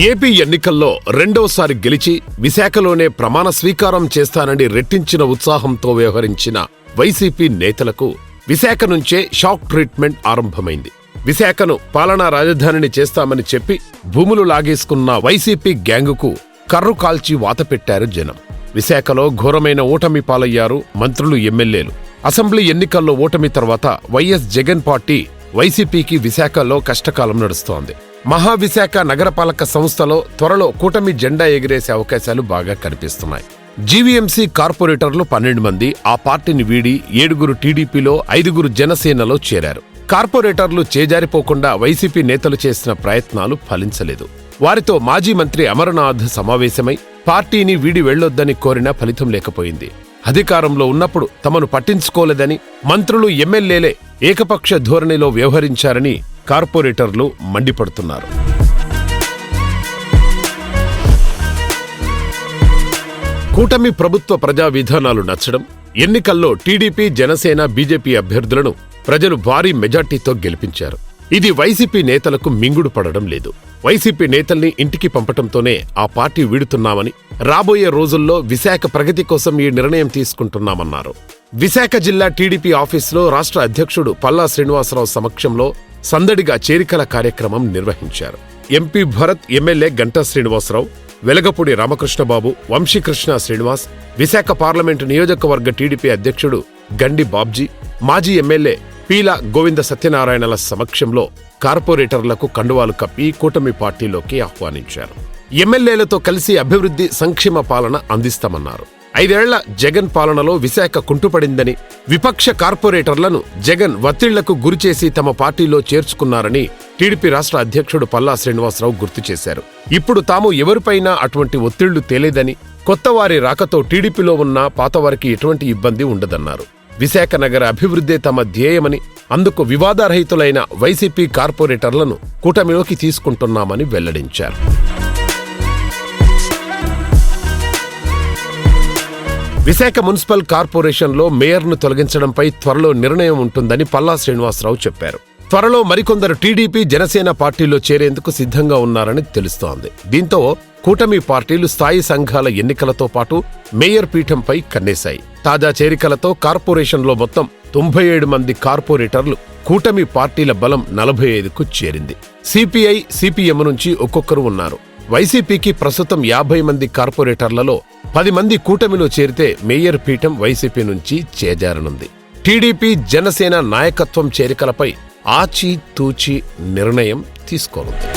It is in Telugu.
ఏపీ ఎన్నికల్లో రెండవసారి గెలిచి విశాఖలోనే ప్రమాణ స్వీకారం చేస్తానని రెట్టించిన ఉత్సాహంతో వ్యవహరించిన వైసీపీ నేతలకు విశాఖ నుంచే షాక్ ట్రీట్మెంట్ ఆరంభమైంది. విశాఖను పాలనా రాజధానిని చేస్తామని చెప్పి భూములు లాగేసుకున్న వైసీపీ గ్యాంగుకు కర్రు కాల్చి వాతపెట్టారు జనం. విశాఖలో ఘోరమైన ఓటమి పాలయ్యారు మంత్రులు ఎమ్మెల్యేలు. అసెంబ్లీ ఎన్నికల్లో ఓటమి తర్వాత వైఎస్ జగన్ పార్టీ వైసీపీకి విశాఖలో కష్టకాలం నడుస్తోంది. మహావిశాఖ నగరపాలక సంస్థలో త్వరలో కూటమి జెండా ఎగిరేసే అవకాశాలు బాగా కనిపిస్తున్నాయి. జీవీఎంసీ కార్పొరేటర్లు పన్నెండు మంది ఆ పార్టీని వీడి ఏడుగురు టీడీపీలో ఐదుగురు జనసేనలో చేరారు. కార్పొరేటర్లు చేజారిపోకుండా వైసీపీ నేతలు చేసిన ప్రయత్నాలు ఫలించలేదు. వారితో మాజీ మంత్రి అమరనాథ్ సమావేశమై పార్టీని వీడి వెళ్ళొద్దని కోరినా ఫలితం లేకపోయింది. అధికారంలో ఉన్నప్పుడు తమను పట్టించుకోలేదని మంత్రులు ఎమ్మెల్యేలే ఏకపక్ష ధోరణిలో వ్యవహరించారని కార్పొరేటర్లు మండిపడుతున్నారు. కూటమి ప్రభుత్వ ప్రజా విధానాలు నచ్చడం ఎన్నికల్లో టీడీపీ జనసేన బీజేపీ అభ్యర్థులను ప్రజలు భారీ మెజార్టీతో గెలిపించారు. ఇది వైసీపీ నేతలకు మింగుడు పడడం లేదు. వైసీపీ నేతల్ని ఇంటికి పంపటంతోనే ఆ పార్టీ వీడుతున్నామని రాబోయే రోజుల్లో విశాఖ ప్రగతి కోసం ఈ నిర్ణయం తీసుకుంటున్నామన్నారు. విశాఖ జిల్లా టీడీపీ ఆఫీసులో రాష్ట్ర అధ్యక్షుడు పల్లా శ్రీనివాసరావు సమక్షంలో సందడిగా చేరికల కార్యక్రమం నిర్వహించారు. MP Bharat MLA Ganta Srinivasa Rao Velagapudi Ramakrishna Babu Vamsikrishna Srinivas Visakha parliament నియోజకవర్గ టీడీపీ అధ్యక్షుడు గండి బాబ్జీ మాజీ ఎమ్మెల్యే పీల గోవింద సత్యనారాయణల సమక్షంలో కార్పొరేటర్లకు కండువాలు కప్పి కూటమి పార్టీలోకి ఆహ్వానించారు. ఎమ్మెల్యేలతో కలిసి అభివృద్ధి సంక్షేమ పాలన అందిస్తామన్నారు. ఐదేళ్ళ జగన్ పాలనలో విశాఖ కుంటుపడిందని విపక్ష కార్పొరేటర్లను జగన్ వత్తిళ్ళకు గురిచేసి తమ పార్టీలో చేర్చుకున్నారని టీడీపీ రాష్ట్ర అధ్యక్షుడు పల్లా శ్రీనివాసరావు గుర్తు చేశారు. ఇప్పుడు తాము ఎవరిపైనా అటువంటి ఒత్తిళ్ళు తేలేదని కొత్తవారి రాకతో టీడీపీలో ఉన్న పాతవారికి ఎటువంటి ఇబ్బంది ఉండదన్నారు. విశాఖ నగర అభివృద్ధే తమ ధ్యేయమని అందుకు వివాదరహితులైన వైసీపీ కార్పొరేటర్లను కూటమిలోకి తీసుకుంటున్నామని వెల్లడించారు. విశాఖ మున్సిపల్ కార్పొరేషన్లో మేయర్ను తొలగించడంపై త్వరలో నిర్ణయం ఉంటుందని పల్లా శ్రీనివాసరావు చెప్పారు. త్వరలో మరికొందరు టీడీపీ జనసేన పార్టీలో చేరేందుకు సిద్ధంగా ఉన్నారని తెలుస్తోంది. దీంతో కూటమి పార్టీలు స్థాయి సంఘాల ఎన్నికలతో పాటు మేయర్ పీఠంపై కన్నేశాయి. తాజా చేరికలతో కార్పొరేషన్లో మొత్తం తొంభై ఏడు మంది కార్పొరేటర్లు కూటమి పార్టీల బలం నలభై ఐదుకు చేరింది. సిపిఐ సిపిఎం నుంచి ఒక్కొక్కరు ఉన్నారు. వైసీపీకి ప్రస్తుతం యాభై మంది కార్పొరేటర్లలో పది మంది కూటమిలో చేరితే మేయర్ పీఠం వైసీపీ నుంచి చేజారనుంది. టీడీపీ జనసేన నాయకత్వం చేరికలపై ఆచితూచి నిర్ణయం తీసుకోనుంది.